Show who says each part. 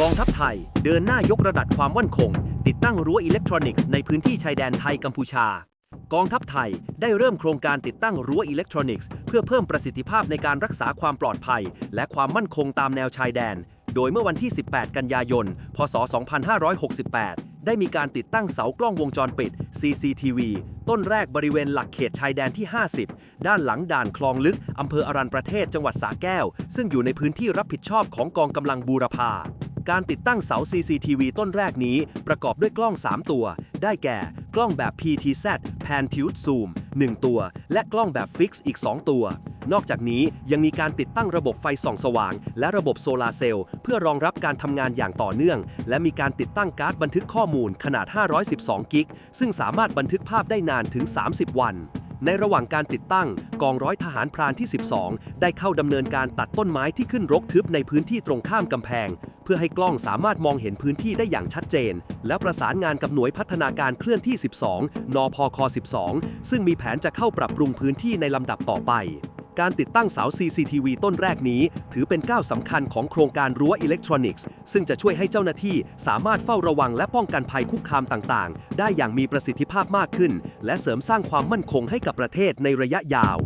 Speaker 1: กองทัพไทยเดินหน้ายกระดับความมั่นคง ติดตั้งรั้วอิเล็กทรอนิกส์ในพื้นที่ชายแดนไทยกัมพูชา กองทัพไทยได้เริ่มโครงการติดตั้งรั้วอิเล็กทรอนิกส์เพื่อเพิ่มประสิทธิภาพในการรักษาความปลอดภัย และความมั่นคงตามแนวชายแดน โดยเมื่อวันที่ 18 กันยายน พศ 2568 ได้มีการติดตั้งเสากล้องวงจรปิด CCTV ต้นแรกบริเวณหลักเขตชายแดนที่ 50 ด้านหลังด่านคลองลึกอำเภออรัญประเทศจังหวัดสระแก้ว ซึ่งอยู่ในพื้นที่รับผิดชอบของกองกำลังบูรพา การติดตั้งเสา CCTV ต้นแรกนี้ประกอบด้วยกล้อง 3 ตัว ได้แก่ กล้องแบบ PTZ Pan Tilt Zoom 1 ตัว และกล้องแบบ Fix อีก 2 ตัวนอกจากนี้ยังมีการติดตั้งระบบไฟส่องสว่าง และระบบโซลาร์เซลล์เพื่อรองรับการทำงานอย่างต่อเนื่อง และมีการติดตั้งการ์ดบันทึกข้อมูลขนาด 512 กิก ซึ่งสามารถบันทึกภาพได้นานถึง 30 วัน ในระหว่างการติดตั้งกองร้อยทหารพรานที่ 12 ได้เข้าดำเนินการตัดต้นไม้ที่ขึ้นรกทึบในพื้นที่ตรงข้ามกำแพง เพื่อให้กล้องสามารถมองเห็นพื้นที่ได้อย่างชัดเจน และประสานงานกับหน่วยพัฒนาการเคลื่อนที่ 12 นพค 12 ซึ่งมีแผนจะเข้าปรับปรุงพื้นที่ในลำดับต่อไป การติดตั้งเสา CCTV ต้นแรกนี้ ถือเป็นก้าวสำคัญของโครงการรั้วอิเล็กทรอนิกส์ ซึ่งจะช่วยให้เจ้าหน้าที่สามารถเฝ้าระวังและป้องกันภัยคุกคามต่างๆ ได้อย่างมีประสิทธิภาพมากขึ้น และเสริมสร้างความมั่นคงให้กับประเทศในระยะยาว